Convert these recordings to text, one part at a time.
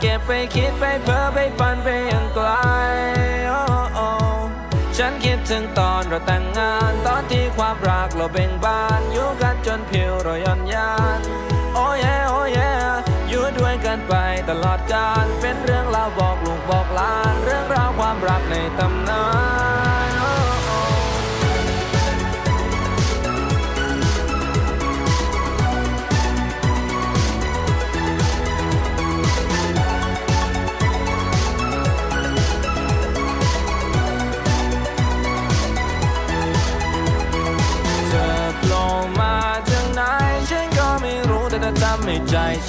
เก็บไปคิดไปเพ้อไปฝันไปยังไกลโอ้โอ้ฉันคิดถึงตอนเราแต่งงาน ตอนที่ความรักเราเบ่งบานอยู่กันจนผิวเราย่อนยานโอ้ยโอ้ยอยู่ด้วยกันไปตลอดกาลเป็นเรื่องราวบอกลูกบอกหลาน เรื่องราวความรักในตำนาน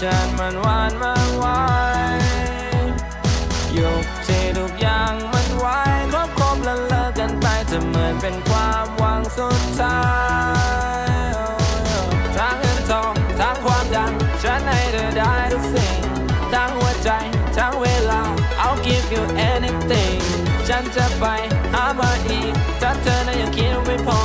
ฉันมันหวานมากไวยุคที่ทุกอย่างมันไวครบครบแล้วเลิกกันไปจะเหมือนเป็นความหวังสุดท้ายทั้งเงินทองทั้งความดัง ฉันให้เธอได้ทุกสิ่ง ทั้งหัวใจ ทั้งเวลา I'll give you anything ฉันจะไปหามาอีกถ้าเธอนั้นยังคิดไม่พอ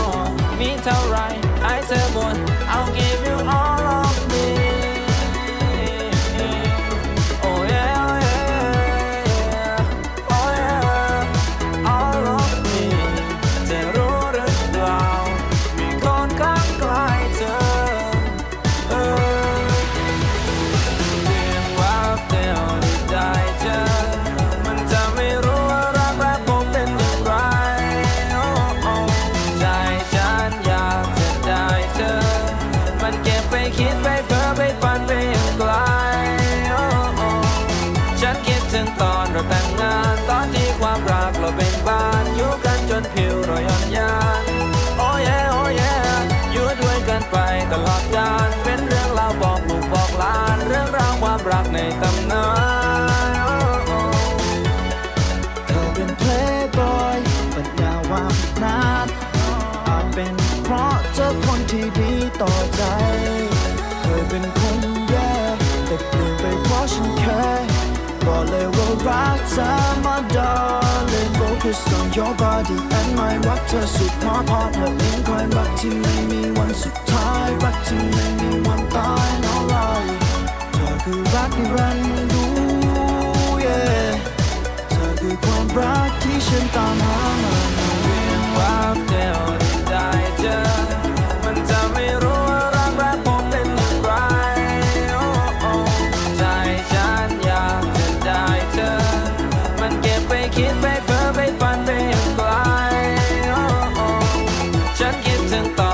งตอนเราแต่งงาน ตอนที่ความรักเราเป็นบ้านอยู่กันจนผิวเราย่อนยานโอ้ยโอ้ยอยู่ด้วยกันไปตลอดกาลเป็นเรื่องราวบอกลูกบอกหลาน เรื่องราวความรักในตำนานเธอเป็นเพลย์บอยปัญญาวามนาดอาจเป็นเพราะเจอคนที่ดีต่อใจ เคยเป็นคนแย่แต่เปลี่ยนไปเพราะฉันแค่บอกเลย รักเธอมา darling focus on your body and my รักเธอสุดมอพอเธอเองคอยรักที่ไม่มีวันสุดท้าย รักที่ไม่มีวันตาย no lie เธอคือรักนิรันดร์ apresentar.